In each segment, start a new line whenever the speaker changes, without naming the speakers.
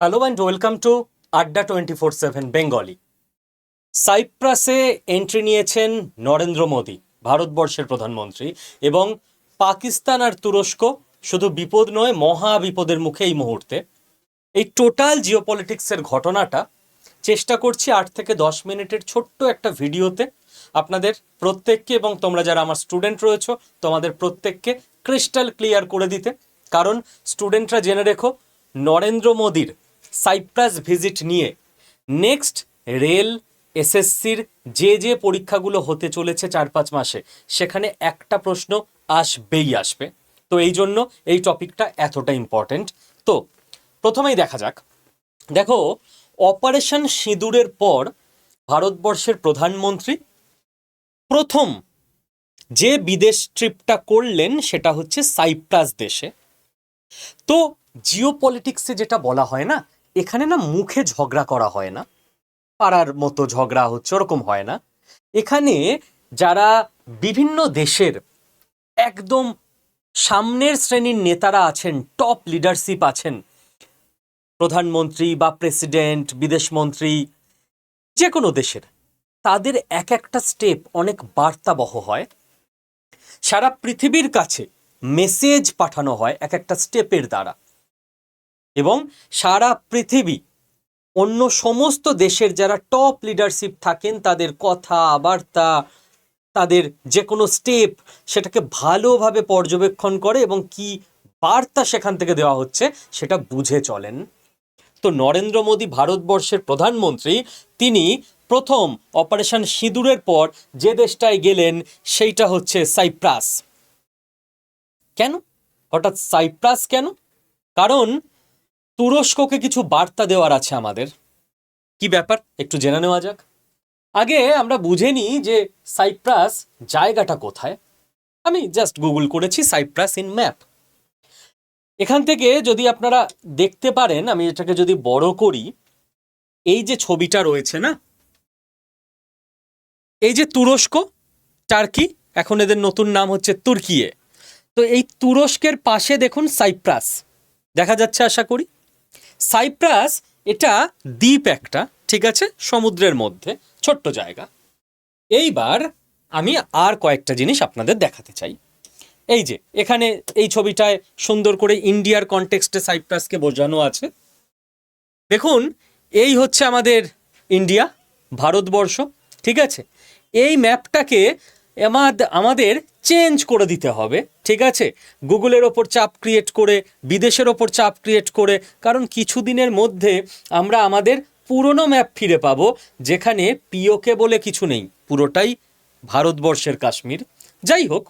Hello and welcome to Adda twenty four seven Bengali সাইপ্রাসে entry নিয়েছেন নরেন্দ্র মোদী, ভারতবর্ষের প্রধানমন্ত্রী এবং পাকিস্তান আর তুরস্ক শুধু বিপদ নয়, মহা বিপদের মুখে এই মুহূর্তে। এই টোটাল জিওপলিটিক্সের ঘটনাটা চেষ্টা করছি আট থেকে দশ মিনিটের ছোট্ট একটা ভিডিওতে আপনাদের প্রত্যেককে এবং তোমরা যারা আমার স্টুডেন্ট রয়েছো, তোমাদের প্রত্যেককে ক্রিস্টাল ক্লিয়ার করে দিতে। কারণ স্টুডেন্টরা জেনে রেখো, নরেন্দ্র মোদীর সাইপ্রাস ভিজিট নিয়ে। নেক্সট, রেল এসএসসির যে যে পরীক্ষাগুলো হতে চলেছে চার পাঁচ মাসে, সেখানে একটা প্রশ্ন আসবেই আসবে। তো এই জন্য এই টপিকটা এতটা ইম্পর্ট্যান্ট তো প্রথমেই দেখা যাক। দেখো, অপারেশন সিঁদুরের পর ভারতবর্ষের প্রধানমন্ত্রী প্রথম যে বিদেশ ট্রিপটা করলেন সেটা হচ্ছে সাইপ্রাস দেশে। তো জিও পলিটিক্সে যেটা বলা হয় না এখানে না মুখে ঝগড়া করা হয় না, পাড়ার মতো ঝগড়া হচ্ছে, ওরকম হয় না। এখানে যারা বিভিন্ন দেশের একদম সামনের শ্রেণির নেতারা আছেন টপ লিডারশিপ আছেন, প্রধানমন্ত্রী বা প্রেসিডেন্ট বিদেশমন্ত্রী যে কোনো দেশের, তাদের এক একটা স্টেপ অনেক বার্তাবহ হয়। সারা পৃথিবীর কাছে মেসেজ পাঠানো হয় এক একটা স্টেপের দ্বারা। এবং সারা পৃথিবী, অন্য সমস্ত দেশের যারা টপ লিডারশিপ থাকেন, তাদের কথা, বার্তা, তাদের যে কোনো স্টেপ সেটাকে ভালোভাবে পর্যবেক্ষণ করে এবং কি বার্তা সেখান থেকে দেওয়া হচ্ছে সেটা বুঝে চলেন। তো নরেন্দ্র মোদী ভারতবর্ষের প্রধানমন্ত্রী, তিনি প্রথম অপারেশন সিঁদুরের পর যে দেশটায় গেলেন সেইটা হচ্ছে সাইপ্রাস। কেন? হঠাৎ সাইপ্রাস কেন? কারণ তুরস্ককে কিছু বার্তা দেওয়ার আছে আমাদের। কি ব্যাপার? একটু জেনে নেওয়া যাক। আগে আমরা বুঝে নিই যে সাইপ্রাস জায়গাটা কোথায়। আমি জাস্ট গুগল করেছি সাইপ্রাস ইন ম্যাপ। এখান থেকে যদি আপনারা দেখতে পারেন, আমি এটাকে যদি বড় করি, এই যে ছবিটা রয়েছে না? এই যে তুরস্ক, টার্কি, এখন এদের নতুন নাম হচ্ছে তুর্কিয়ে। তো এই তুরস্কের পাশে দেখুন সাইপ্রাস। দেখা যাচ্ছে আশা করি? সাইপ্রাস, এটা দ্বীপ একটা, ঠিক আছে? সমুদ্রের মধ্যে, ছোট্ট জায়গা। এইবার আমি আর কয়েকটা জিনিস আপনাদের দেখাতে চাই। এই যে, এখানে এই ছবিটায় সুন্দর করে ইন্ডিয়ার কনটেক্সটে সাইপ্রাসকে বোঝানো আছে। দেখুন, এই হচ্ছে আমাদের ইন্ডিয়া, ভারতবর্ষ, ঠিক আছে? এই ম্যাপটাকে আমাদ- আমাদের চেঞ্জ করে দিতে হবে। ঠিক আছে? গুগলের ওপর চাপ ক্রিয়েট করে, বিদেশের ওপর চাপ ক্রিয়েট করে, কারণ কিছুদিনের মধ্যে আমরা আমাদের পুরনো ম্যাপ ফিরে পাবো, যেখানে পিওকে বলে কিছু নেই। পুরোটাই ভারতবর্ষের কাশ্মীর। যাই হোক,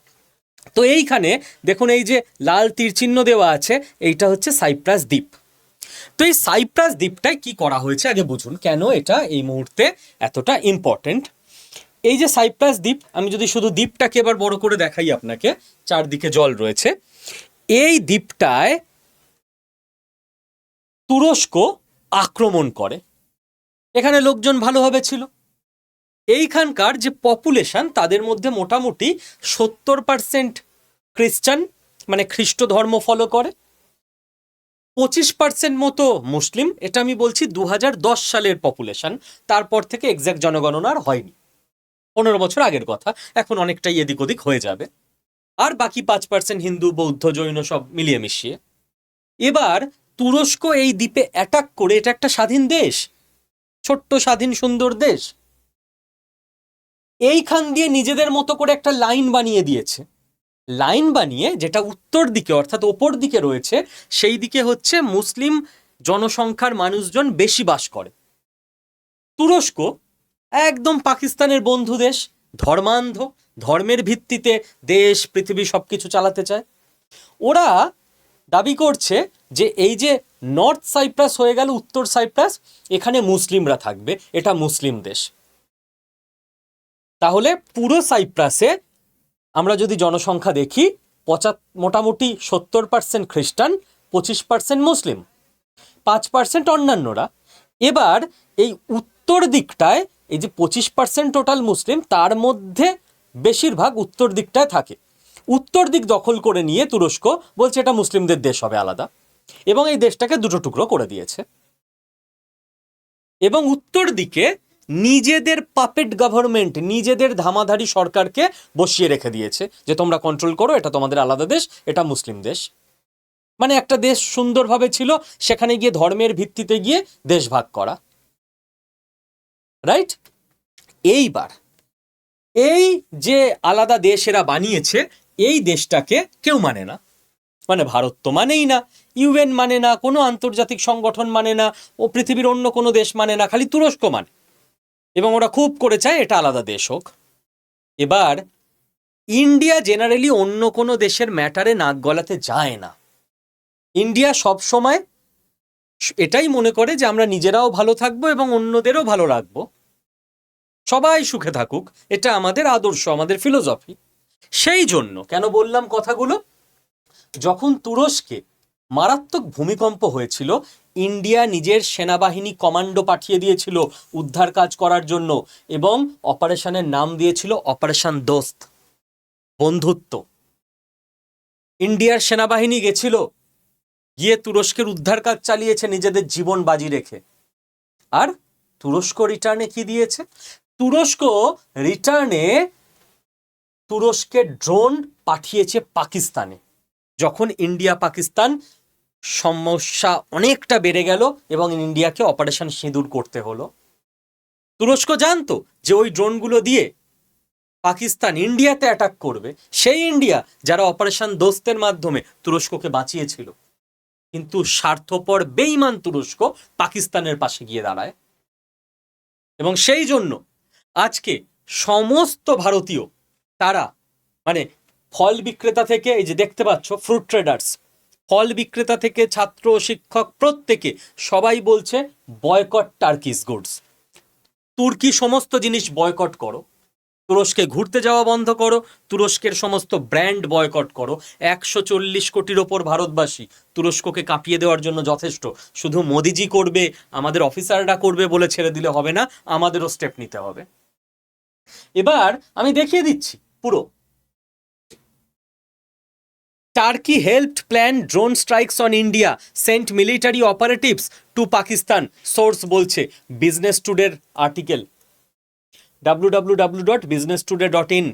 তো এইখানে দেখুন এই যে লাল তীরচিহ্ন দেওয়া আছে, এইটা হচ্ছে সাইপ্রাস দ্বীপ। তো এই সাইপ্রাস দ্বীপটায় কি করা হয়েছে? আগে বুঝুন, কেন এটা এই মুহূর্তে এতটা ইম্পর্টেন্ট এই যে সাইপ্রাস দ্বীপ, আমি যদি শুধু দ্বীপটাকে এবার বড় করে দেখাই আপনাকে, চারদিকে জল রয়েছে। এই দ্বীপটায় তুরস্ক আক্রমণ করে। এখানে লোকজন ভালোভাবে ছিল। এইখানকার যে পপুলেশন, তাদের মধ্যে মোটামুটি সত্তর পার্সেন্ট খ্রিস্টান মানে খ্রিস্ট ধর্ম ফলো করে। পঁচিশ পার্সেন্ট মতো মুসলিম, এটা আমি বলছি দু সালের পপুলেশন। তারপর থেকে এক্সাক্ট জনগণনা আর হয়নি। পনেরো বছর আগের কথা। এখন অনেকটাই এদিক ওদিক হয়ে যাবে। আর বাকি পাঁচ পার্সেন্ট হিন্দু, বৌদ্ধ, জৈন সব মিলিয়ে মিশিয়ে। এবার তুরস্ক এই দ্বীপে অ্যাটাক করে, এটা একটা স্বাধীন দেশ। ছোট্ট, স্বাধীন, সুন্দর দেশ। এইখান দিয়ে নিজেদের মতো করে একটা লাইন বানিয়ে দিয়েছে। লাইন বানিয়ে যেটা উত্তর দিকে, অর্থাৎ ওপর দিকে রয়েছে, সেই দিকে হচ্ছে মুসলিম জনসংখ্যার মানুষজন বেশি বাস করে। তুরস্ক একদম পাকিস্তানের বন্ধু দেশ, ধর্মান্ধ, ধর্মের ভিত্তিতে দেশ, পৃথিবী সব কিছু চালাতে চায়। ওরা দাবি করছে যে এই যে নর্থ সাইপ্রাস হয়ে গেল, উত্তর সাইপ্রাস, এখানে মুসলিমরা থাকবে, এটা মুসলিম দেশ। তাহলে পুরো সাইপ্রাসে আমরা যদি জনসংখ্যা দেখি পঁচা মোটামুটি সত্তর পার্সেন্ট খ্রিস্টান, পঁচিশ পার্সেন্ট মুসলিম, পাঁচ পার্সেন্ট অন্যান্যরা। এবার এই উত্তর দিকটায় এই যে পঁচিশ পার্সেন্ট টোটাল মুসলিম, তার মধ্যে বেশিরভাগ উত্তর দিকটায় থাকে। উত্তর দিক দখল করে নিয়ে তুরস্ক বলছে এটা মুসলিমদের দেশ হবে আলাদা এবং এই দেশটাকে দুটো টুকরো করে দিয়েছে। এবং উত্তর দিকে নিজেদের পাপেট গভর্নমেন্ট নিজেদের ধামাধারি সরকারকে বসিয়ে রেখে দিয়েছে যে তোমরা কন্ট্রোল করো, এটা তোমাদের আলাদা দেশ, এটা মুসলিম দেশ। মানে একটা দেশ সুন্দরভাবে ছিল, সেখানে গিয়ে ধর্মের ভিত্তিতে গিয়ে দেশ ভাগ করা। রাইট এইবার, এই যে আলাদা দেশ এরা বানিয়েছে, এই দেশটাকে কেউ মানে না। মানে ভারত তো মানেই না, ইউএন মানে না, কোনো আন্তর্জাতিক সংগঠন মানে না, ও পৃথিবীর অন্য কোনো দেশ মানে না, খালি তুরস্ক মানে। এবং ওরা খুব করে চায় এটা আলাদা দেশ হোক। এবার, ইন্ডিয়া জেনারেলি অন্য কোনো দেশের ম্যাটারে নাক গলাতে যায় না। ইন্ডিয়া সব সময় এটাই মনে করে যে আমরা নিজেরাও ভালো থাকব এবং অন্যদেরও ভালো রাখব। সবাই সুখে থাকুক, এটা আমাদের আদর্শ, আমাদের ফিলোসফি সেই জন্য, কেন বললাম কথাগুলো? যখন তুরস্কে মারাত্মক ভূমিকম্প হয়েছিল, ইন্ডিয়া নিজের সেনাবাহিনী কমান্ডো পাঠিয়ে দিয়েছিল উদ্ধার কাজ করার জন্য এবং অপারেশনের নাম দিয়েছিল অপারেশন দোস্ত, বন্ধুত্ব। ইন্ডিয়ার সেনাবাহিনী গেছিল গিয়ে তুরস্কের উদ্ধার কাজ চালিয়েছে নিজেদের জীবন বাজি রেখে। আর তুরস্ক রিটার্নে কি দিয়েছে? তুরস্ক রিটার্নে তুরস্কের ড্রোন পাঠিয়েছে পাকিস্তানে। যখন ইন্ডিয়া পাকিস্তান সমস্যা অনেকটা বেড়ে গেল এবং ইন্ডিয়াকে অপারেশন সিঁদুর করতে হলো। তুরস্ক জানতো যে ওই ড্রোনগুলো দিয়ে পাকিস্তান ইন্ডিয়াতে অ্যাটাক করবে। সেই ইন্ডিয়া যারা অপারেশন দোস্তের মাধ্যমে তুরস্ককে বাঁচিয়েছিল। কিন্তু স্বার্থপর বেইমান তুরস্ক পাকিস্তানের পাশে গিয়ে দাঁড়ায়। এবং সেই জন্য আজকে সমস্ত ভারতীয় তারা মানে ফল বিক্রেতা থেকে, এই যে দেখতে পাচ্ছ ফ্রুট ট্রেডার্স ফল বিক্রেতা থেকে ছাত্র, শিক্ষক প্রত্যেকে সবাই বলছে বয়কট টার্কিস গুডস তুর্কি সমস্ত জিনিস বয়কট করো। তুরস্কে ঘুরতে যাওয়া বন্ধ করো, তুরস্কের সমস্ত ব্র্যান্ড বয়কট করো। একশো চল্লিশ কোটির ওপর ভারতবাসী তুরস্ককে কাঁপিয়ে দেওয়ার জন্য যথেষ্ট। শুধু মোদিজি করবে, আমাদের অফিসাররা করবে বলে ছেড়ে দিলে হবে না, আমাদেরও স্টেপ নিতে হবে। এবার আমি দেখিয়ে দিচ্ছি পুরো। Turkey helped plan drone strikes on India sent military operatives to Pakistan source বলছে business টুডের article W W W dot Business Today dot in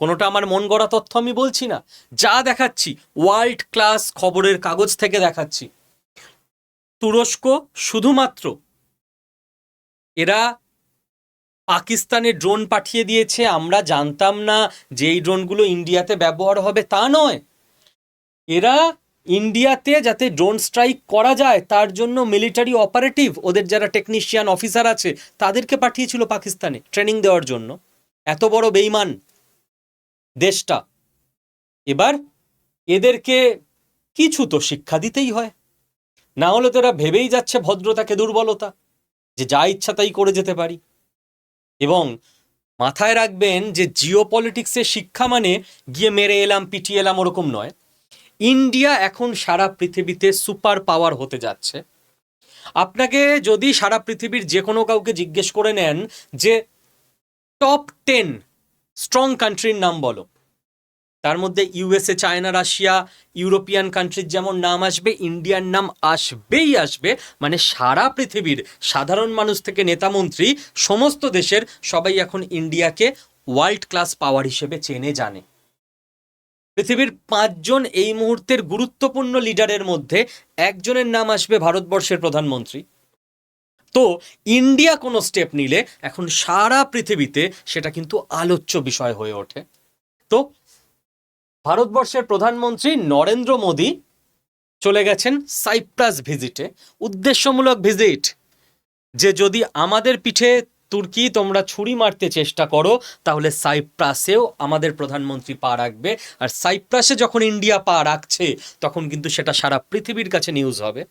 কোনোটা আমার মন গড়া তথ্য আমি বলছি না। যা দেখাচ্ছি ওয়ার্ল্ড ক্লাস খবরের কাগজ থেকে দেখাচ্ছি। তুরস্ক শুধুমাত্র এরা পাকিস্তানে ড্রোন পাঠিয়ে দিয়েছে, আমরা জানতাম না যে এই ড্রোনগুলো ইন্ডিয়াতে ব্যবহার হবে, তা নয়। এরা ইন্ডিয়াতে যাতে ড্রোন স্ট্রাইক করা যায়, তার জন্য মিলিটারি অপারেটিভ ওদের যারা টেকনিশিয়ান অফিসার আছে, তাদেরকে পাঠিয়েছিল পাকিস্তানে ট্রেনিং দেওয়ার জন্য। এত বড় বেইমান দেশটা। এবার এদেরকে কিছু তো শিক্ষা দিতেই হয়। না হলে তো এরা ভেবেই যাচ্ছে ভদ্রতাকে, দুর্বলতা, যে যা ইচ্ছা তাই করে যেতে পারি। এবং মাথায় রাখবেন যে জিও পলিটিক্সের শিক্ষা মানে গিয়ে মেরে এলাম, পিটিয়ে এলাম ওরকম নয়। ইন্ডিয়া এখন সারা পৃথিবীতে সুপার পাওয়ার হতে যাচ্ছে। আপনাকে যদি সারা পৃথিবীর যে কোনো কাউকে জিজ্ঞেস করে নেন যে, টপ টেন স্ট্রং কান্ট্রির নাম বলো। তার মধ্যে ইউএসএ, চায়না, রাশিয়া, ইউরোপিয়ান কান্ট্রির যেমন নাম আসবে, ইন্ডিয়ার নাম আসবেই আসবে। মানে সারা পৃথিবীর সাধারণ মানুষ থেকে নেতামন্ত্রী সমস্ত দেশের সবাই এখন ইন্ডিয়াকে ওয়ার্ল্ড ক্লাস পাওয়ার হিসেবে চেনে, জানে। পৃথিবীর পাঁচজন এই মুহূর্তের গুরুত্বপূর্ণ লিডারের মধ্যে একজনের নাম আসবে ভারতবর্ষের প্রধানমন্ত্রী। তো ইন্ডিয়া কোনো স্টেপ নিলে এখন সারা পৃথিবীতে সেটা কিন্তু আলোচ্য বিষয় হয়ে ওঠে। তো ভারতবর্ষের প্রধানমন্ত্রী নরেন্দ্র মোদী চলে গেছেন সাইপ্রাস ভিজিটে। উদ্দেশ্যমূলক ভিজিট, যে যদি আমাদের পিঠে তুর্কি, তোমরা ছুরি মারতে চেষ্টা করো, তাহলে সাইপ্রাসেও আমাদের প্রধানমন্ত্রী পা রাখবে। আর সাইপ্রাসে যখন ইন্ডিয়া পা রাখছে, তখন কিন্তু সেটা সারা পৃথিবীর কাছে নিউজ হবে।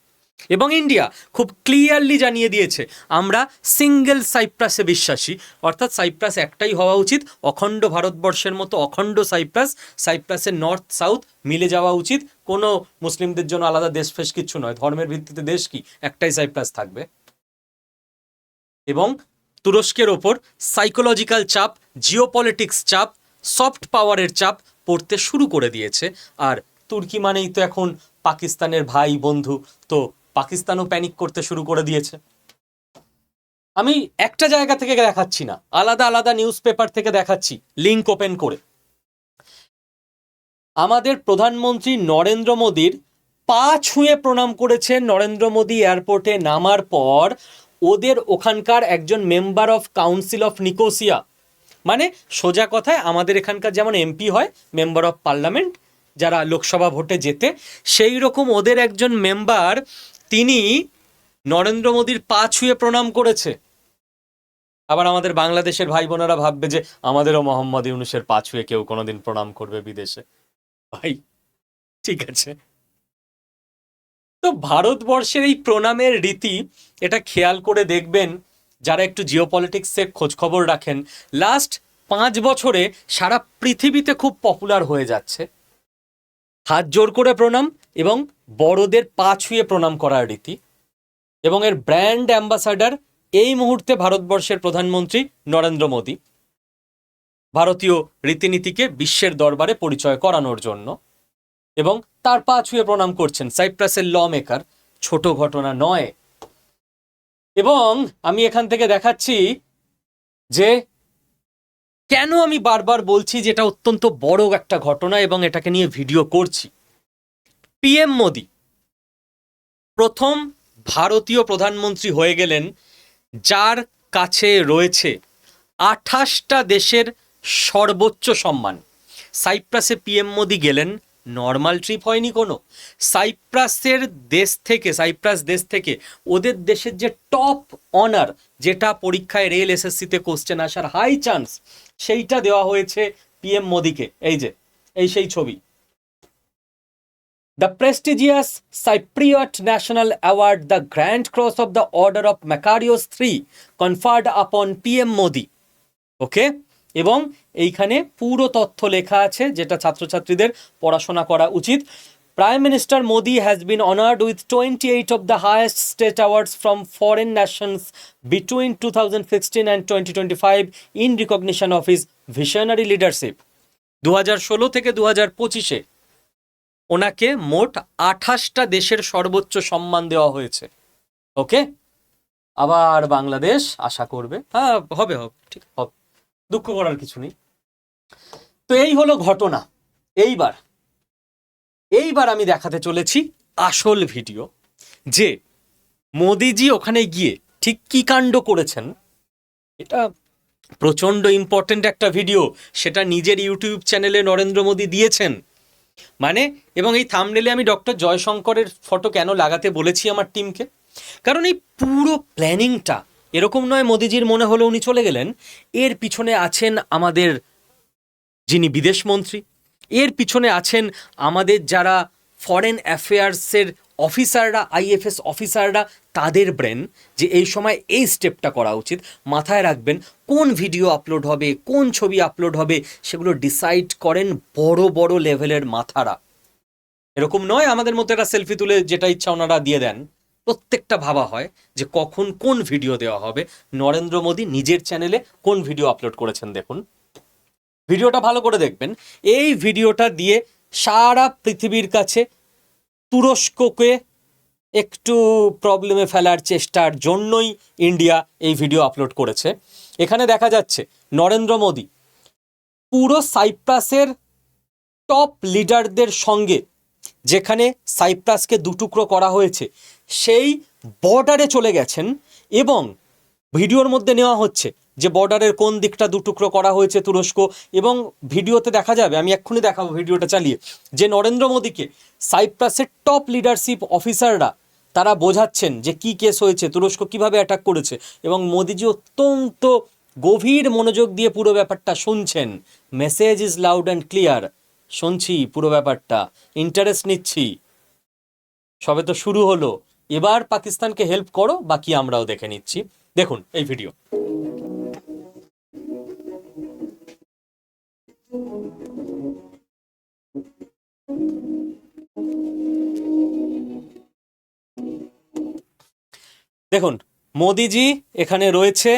এবং ইন্ডিয়া খুব ক্লিয়ারলি জানিয়ে দিয়েছে, আমরা সিঙ্গেল সাইপ্রাসে বিশ্বাসী। অর্থাৎ সাইপ্রাস একটাই হওয়া উচিত, অখণ্ড ভারতবর্ষের মতো অখণ্ড সাইপ্রাস সাইপ্রাসের নর্থ সাউথ মিলে যাওয়া উচিত। কোনো মুসলিমদের জন্য আলাদা দেশ ফেস কিচ্ছু নয়, ধর্মের ভিত্তিতে দেশ কি? একটাই সাইপ্রাস থাকবে। এবং তুরস্কের ওপর সাইকোলজিক্যাল চাপ, জিওপলিটিক্স চাপ, সফট পাওয়ারের চাপ পড়তে শুরু করে দিয়েছে। আর তুর্কি মানেই তো এখন পাকিস্তানের ভাই, বন্ধু। তো পাকিস্তানও প্যানিক করতে শুরু করে দিয়েছে। আমি একটা জায়গা থেকে দেখাচ্ছি না, আলাদা আলাদা নিউজ পেপার থেকে দেখাচ্ছি লিঙ্ক ওপেন করে। আমাদের প্রধানমন্ত্রী নরেন্দ্র মোদীর পা ছুঁয়ে প্রণাম করেছেন নরেন্দ্র মোদী এয়ারপোর্টে নামার পর ওদের ওখানকার একজন member of council of Nicosia মানে সোজা কথায় আমাদের এখানকার যেমন এমপি হয় মেম্বার অফ পার্লামেন্ট যারা লোকসভা ভোটে যেতে সেই রকম ওদের একজন মেম্বার তিনি নরেন্দ্র মোদীর পা ছুঁয়ে প্রণাম করেছে। আবার আমাদের বাংলাদেশের ভাই বোনেরা ভাববে যে, আমাদেরও মোহাম্মদ ইউনুসের পা ছুঁয়ে কেউ কোনোদিন প্রণাম করবে বিদেশে। ভাই, ঠিক আছে। তো ভারতবর্ষের এই প্রণামের রীতি, এটা খেয়াল করে দেখবেন যারা একটু জিওপলিটিক্সের খোঁজ খবর রাখেন লাস্ট পাঁচ বছরে সারা পৃথিবীতে খুব পপুলার হয়ে যাচ্ছে। হাত জোর করে প্রণাম এবং বড়দের পা ছুঁয়ে প্রণাম করার রীতি। এবং এর ব্র্যান্ড অ্যাম্বাসাডার এই মুহূর্তে ভারতবর্ষের প্রধানমন্ত্রী নরেন্দ্র মোদী। ভারতীয় রীতিনীতিকে বিশ্বের দরবারে পরিচয় করানোর জন্য। এবং তার পা ছুঁয়ে প্রণাম করছেন সাইপ্রাসের ল মেকার ছোট ঘটনা নয়। এবং আমি এখান থেকে দেখাচ্ছি যে কেন আমি বারবার বলছি যে এটা অত্যন্ত বড় একটা ঘটনা এবং এটাকে নিয়ে ভিডিও করছি। পিএম মোদি প্রথম ভারতীয় প্রধানমন্ত্রী হয়ে গেলেন যার কাছে রয়েছে আঠাশটা দেশের সর্বোচ্চ সম্মান। সাইপ্রাসে পিএম মোদি গেলেন নর্মাল ট্রিপ হয়নি কোনো। সাইপ্রাসের দেশ থেকে সাইপ্রাস দেশ থেকে ওদের দেশের যে টপ অনার যেটা পরীক্ষায় রেল এসএসসিতে কোশ্চেন আসার হাই চান্স সেইটা দেওয়া হয়েছে পিএম মোদিকে। এই যে এই সেই ছবি। The prestigious Cypriot National Award, the Grand Cross of the Order of Macarius III, conferred upon PM Modi. ওকে এবং এইখানে পুরো তথ্য লেখা আছে যেটা ছাত্রছাত্রীদের পড়াশোনা করা উচিত। Prime minister Modi has been honoured with twenty eight of the highest state awards from foreign nations between two thousand sixteen and twenty twenty five in recognition of his visionary leadership দু হাজার ষোলো থেকে দু হাজার পঁচিশে ওনাকে মোট আঠাশটা দেশের সর্বোচ্চ সম্মান দেওয়া হয়েছে। ওকে আবার বাংলাদেশ আশা করবে। হ্যাঁ হবে হবে, ঠিক, হবে। দুঃখ করার কিছু নেই। তো এই হলো ঘটনা। এইবার এইবার আমি দেখাতে চলেছি আসল ভিডিও যে মোদিজি ওখানে গিয়ে ঠিক কি কাণ্ড করেছেন। এটা প্রচণ্ড ইম্পর্ট্যান্ট একটা ভিডিও। সেটা নিজের ইউটিউব চ্যানেলে নরেন্দ্র মোদী দিয়েছেন। মানে এবং এই থামনেলে আমি ডক্টর জয়শঙ্করের ফটো কেন লাগাতে বলেছি আমার টিমকে কারণ এই পুরো প্ল্যানিংটা এরকম নয় মোদিজির মনে হলো উনি চলে গেলেন। এর পিছনে আছেন আমাদের যিনি বিদেশমন্ত্রী এর পিছনে আছেন আমাদের যারা ফরেন অ্যাফেয়ার্সের অফিসাররা আইএফএস অফিসাররা তাদের ব্রেন যে এই সময় এই স্টেপটা করা উচিত। মাথায় রাখবেন, কোন ভিডিও আপলোড হবে, কোন ছবি আপলোড হবে, সেগুলো ডিসাইড করেন বড় বড় লেভেলের মাথারা। এরকম নয় আমাদের মতো একটা সেলফি তুলে যেটা ইচ্ছা ওনারা দিয়ে দেন। প্রত্যেকটা ভাবা হয় যে কখন কোন ভিডিও দেওয়া হবে। নরেন্দ্র মোদী নিজের চ্যানেলে কোন ভিডিও আপলোড করেছেন দেখুন। ভিডিওটা ভালো করে দেখবেন। এই ভিডিওটা দিয়ে সারা পৃথিবীর কাছে তুরস্ককে একটু প্রবলেমে ফেলার চেষ্টার জন্যই ইন্ডিয়া এই ভিডিও আপলোড করেছে। এখানে দেখা যাচ্ছে, নরেন্দ্র মোদী পুরো সাইপ্রাসের টপ লিডারদের সঙ্গে যেখানে সাইপ্রাসকে দুটুকরো করা হয়েছে। সেই বর্ডারে চলে গেছেন এবং ভিডিওর মধ্যে নেওয়া হচ্ছে যে বর্ডারের কোন দিকটা দুটুকরো করা হয়েছে তুরস্ক এবং ভিডিওতে দেখা যাবে, আমি এক্ষুনি দেখাবো ভিডিওটা চালিয়ে, যে নরেন্দ্র মোদীকে সাইপ্রাসের টপ লিডারশিপ অফিসাররা তারা বোঝাচ্ছেন যে কি কেস হয়েছে, তুরস্ক কীভাবে অ্যাটাক করেছে এবং মোদিজি অত্যন্ত গভীর মনোযোগ দিয়ে পুরো ব্যাপারটা শুনছেন। Message is loud and clear শুনছি পুরো ব্যাপারটা ইন্টারেস্ট নিচ্ছি। সবে তো শুরু হলো। এবার পাকিস্তানকে হেল্প করো, বাকি আমরাও দেখে নিচ্ছি। দেখুন, এই ভিডিও দেখুন, মোদিজি এখানে রয়েছে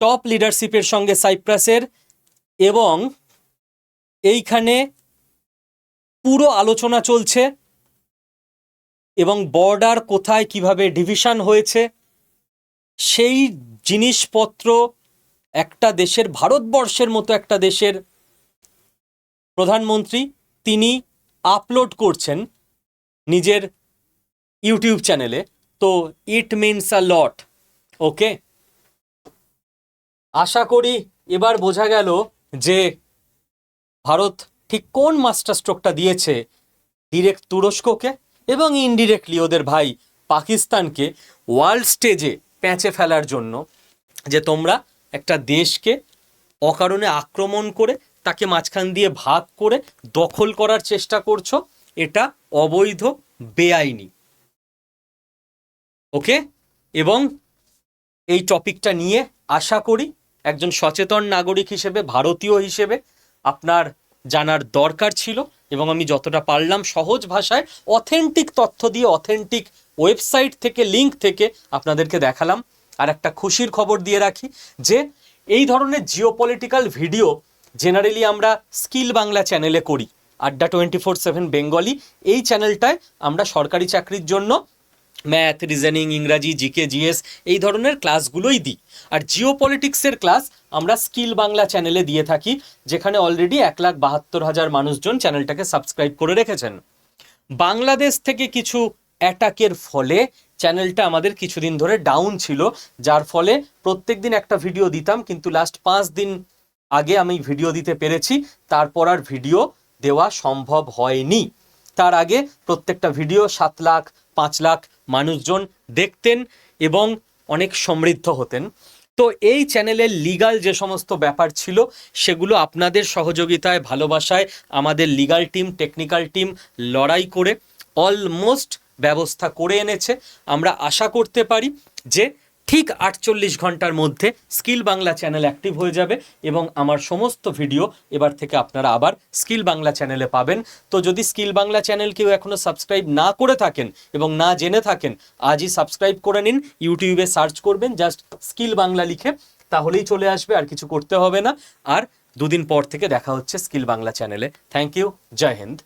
টপ লিডারশিপের সঙ্গে সাইপ্রাসের এবং এইখানে পুরো আলোচনা চলছে এবং বর্ডার কোথায় কীভাবে ডিভিশন হয়েছে, সেই জিনিসপত্র একটা দেশের, ভারতবর্ষের মতো একটা দেশের প্রধানমন্ত্রী তিনি আপলোড করছেন নিজের ইউটিউব চ্যানেলে, তো ইট মিনস আ লট, ওকে? আশা করি এবার বোঝা গেল যে ভারত ঠিক কোন মাস্টার স্ট্রোকটা দিয়েছে? ডিরেক্ট তুরস্ককে এবং ইনডিরেক্টলি ওদের ভাই পাকিস্তানকে ওয়ার্ল্ড স্টেজে প্যাঁচে ফেলার জন্য যে তোমরা একটা দেশকে অকারণে আক্রমণ করে তাকে মাঝখান দিয়ে ভাগ করে দখল করার চেষ্টা করছ, এটা অবৈধ, বেআইনি। ওকে? এবং এই টপিকটা নিয়ে আশা করি একজন সচেতন নাগরিক হিসেবে, ভারতীয় হিসেবে আপনার জানার দরকার ছিল এবং আমি যতটা পারলাম সহজ ভাষায় অথেন্টিক তথ্য দিয়ে অথেন্টিক ওয়েবসাইট থেকে লিঙ্ক থেকে আপনাদেরকে দেখালাম। আর একটা খুশির খবর দিয়ে রাখি যে এই ধরনের জিওপলিটিক্যাল ভিডিও জেনারেলি আমরা স্কিল বাংলা চ্যানেলে করি। আড্ডা টোয়েন্টি ফোর সেভেন বেঙ্গলি এই চ্যানেলটায় আমরা সরকারি চাকরির জন্য ম্যাথ রিজনিং ইংরাজি জিকে জিএস এই ধরনের ক্লাসগুলোই দিই। আর জিও পলিটিক্সের ক্লাস আমরা স্কিল বাংলা চ্যানেলে দিয়ে থাকি, যেখানে অলরেডি এক লাখ বাহাত্তর হাজার মানুষজন চ্যানেলটাকে সাবস্ক্রাইব করে রেখেছেন। বাংলাদেশ থেকে কিছু অ্যাটাকের ফলে চ্যানেলটা আমাদের কিছুদিন ধরে ডাউন ছিল, যার ফলে প্রত্যেক দিন একটা ভিডিও দিতাম, কিন্তু লাস্ট পাঁচ দিন আগে আমি ভিডিও দিতে পেরেছি, তারপর আর ভিডিও দেওয়া সম্ভব হয়নি। তার আগে প্রত্যেকটা ভিডিও সাত লাখ, পাঁচ লাখ মানুষজন দেখতেন এবং অনেক সমৃদ্ধ হতেন। তো এই চ্যানেলের লিগাল যে সমস্ত ব্যাপার ছিল, সেগুলো আপনাদের সহযোগিতায়, ভালোবাসায় আমাদের লিগাল টিম টেকনিক্যাল টিম লড়াই করে অলমোস্ট ব্যবস্থা করে এনেছে। আমরা আশা করতে পারি যে ঠিক আটচল্লিশ ঘণ্টার মধ্যে স্কিল বাংলা চ্যানেল অ্যাক্টিভ হয়ে যাবে এবং আমার সমস্ত ভিডিও এবার থেকে আপনারা আবার স্কিল বাংলা চ্যানেলে পাবেন। তো যদি স্কিল বাংলা চ্যানেল কেউ এখনও সাবস্ক্রাইব না করে থাকেন এবং না জেনে থাকেন, আজই সাবস্ক্রাইব করে নিন, ইউটিউবে সার্চ করবেন, জাস্ট স্কিল বাংলা লিখে, তাহলেই চলে আসবে, আর কিছু করতে হবে না। আর দুদিন পর থেকে দেখা হচ্ছে স্কিল বাংলা চ্যানেলে। Thank you, Jai Hind.